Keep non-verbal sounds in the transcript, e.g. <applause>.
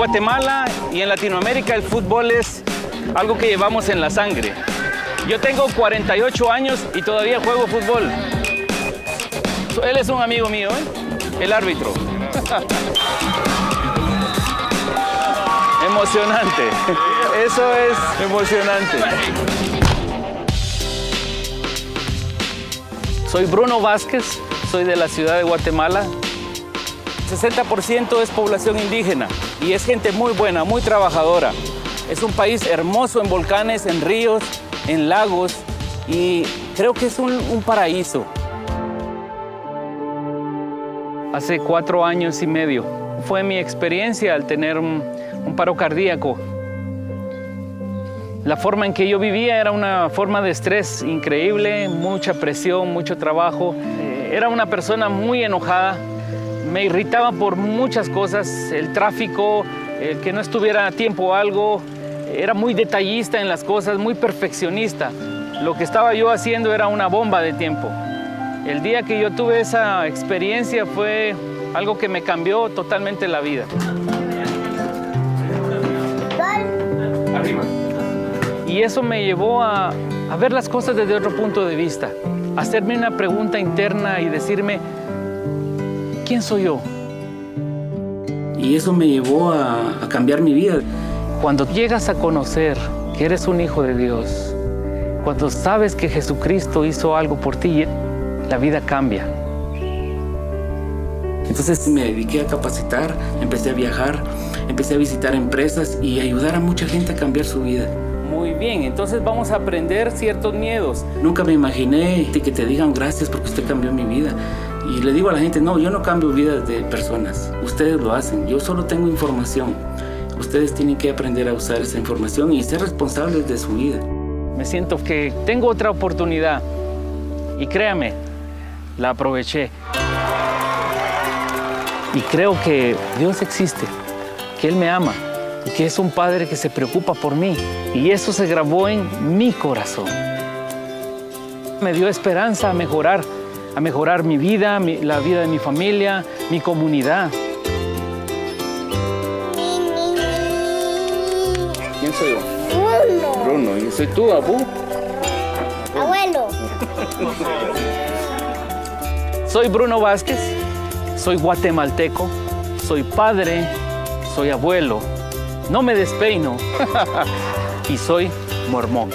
Guatemala y en Latinoamérica el fútbol es algo que llevamos en la sangre. Yo tengo 48 años y todavía juego fútbol. Él es un amigo mío, ¿eh? el árbitro. <laughs> emocionante. Eso es emocionante. Soy Bruno Vázquez, soy de la ciudad de Guatemala. 60% es población indígena y es gente muy buena, muy trabajadora. Es un país hermoso en volcanes, en ríos, en lagos y creo que es un, paraíso. Hace cuatro años y medio fue mi experiencia al tener un, un paro cardíaco. La forma en que yo vivía era una forma de estrés increíble, mucha presión, mucho trabajo. Eh, Era una persona muy enojada, me irritaba por muchas cosas, el tráfico, el que no estuviera a tiempo algo, era muy detallista en las cosas, muy perfeccionista. Lo que estaba yo haciendo era una bomba de tiempo. El día que yo tuve esa experiencia fue algo que me cambió totalmente la vida. Y eso me llevó a, a ver las cosas desde otro punto de vista, hacerme una pregunta interna y decirme, ¿quién soy yo? Y eso me llevó a, a cambiar mi vida. Cuando llegas a conocer que eres un hijo de Dios, cuando sabes que Jesucristo hizo algo por ti, la vida cambia. Entonces me dediqué a capacitar, empecé a viajar, empecé a visitar empresas y ayudar a mucha gente a cambiar su vida. Muy bien, entonces vamos a aprender ciertos miedos. Nunca me imaginé que te digan gracias porque usted cambió mi vida. Y le digo a la gente, no, yo no cambio vidas de personas, ustedes lo hacen, yo solo tengo información. Ustedes tienen que aprender a usar esa información y ser responsables de su vida. Me siento que tengo otra oportunidad y créame, la aproveché. Y creo que Dios existe, que Él me ama y que es un Padre que se preocupa por mí. Y eso se grabó en mi corazón. Me dio esperanza a mejorar, a mejorar mi vida, mi- la vida de mi familia, mi comunidad. ¿Quién soy yo? Bruno. Bruno. ¿Y soy tú, Abu? Abuelo. Soy Bruno Vázquez, soy guatemalteco, soy padre, soy abuelo, no me despeino <laughs> y soy mormón.